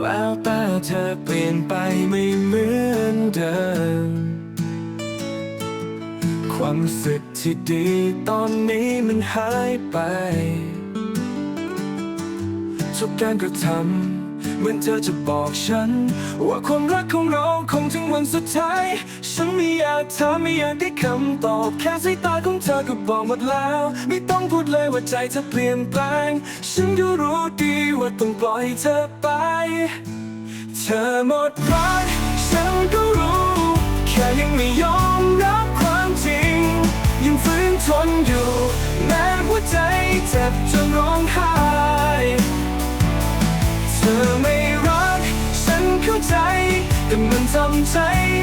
แววตาเธอเปลี่ยนไปไม่เหมือนเดิม ความรู้สึกที่ดีตอนนี้มันหายไปทุกการกระทำเหมือนเธอจะบอกฉัน ว่าความรัก วันสุดท้าย ฉันไม่อยากถามไม่อยากได้คำตอบ แค่สายตาของเธอก็บอกหมดแล้ว ไม่ต้องพูดเลยว่าใจเธอเปลี่ยนแปลง ฉันก็รู้ดีว่าต้องปล่อยเธอไป เธอหมดรักฉันก็รู้ แค่ยังไม่ยอมรับความจริง ยังฝืนทนอยู่ แม้หัวใจเจ็บจนร้องไห้เธอไม่รัก ฉันเข้าใจ แต่มันทำใจ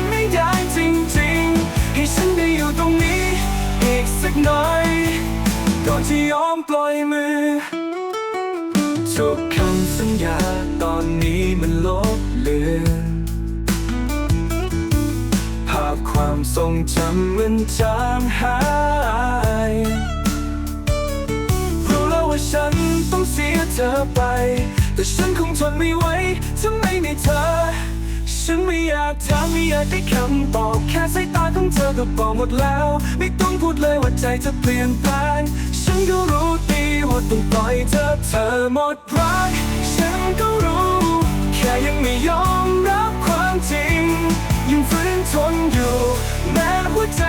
ไม่ได้จริงๆ ให้ฉันได้อยู่ตรงนี้อีกสักหน่อยก่อนที่ยอมปล่อยมือทุกคำสัญญาตอนนี้มันลบเลือนภาพความทรงจำมันจางหายรู้แล้วว่าฉันต้องเสียเธอไป แต่ฉันคงทนไม่ไหว ฉันไม่อยากถามไม่อยากได้คำตอบแค่สายตาของเธอก็บอกหมดแล้ว ไม่ต้องพูดเลยว่าใจจะเปลี่ยนแปลง ฉันก็รู้ดีว่าต้องปล่อยเธอเธอหมดรัก ฉันก็รู้ แค่ยังไม่ยอมรับความจริง ยังฝืนทนอยู่ แม้หัวใจ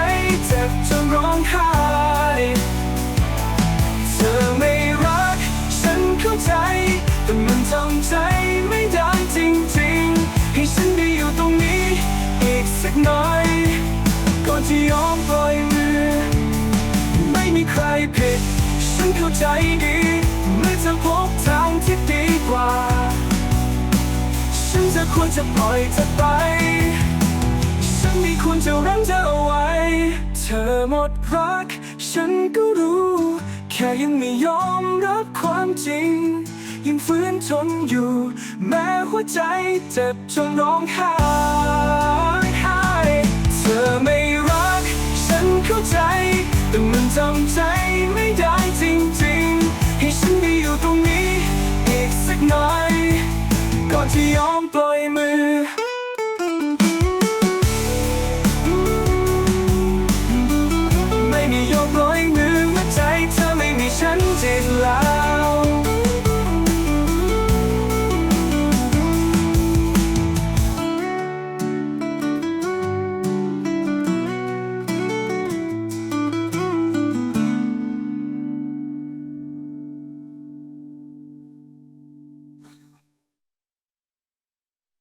เจ็บจนร้องไห้ ยอมปล่อยมือ ไม่มีใครผิด ฉันเข้าใจดี เมื่อเธอพบทางที่ดีกว่า ฉันจะควรจะปล่อยเธอไป ฉันไม่ควรจะรั้งเธอเอาไว้ เธอหมดรัก ฉันก็รู้ แค่ยังไม่ยอมรับความจริงยังฝืนทนอยู่ แม้หัวใจเจ็บจนร้องไห้เธอไม่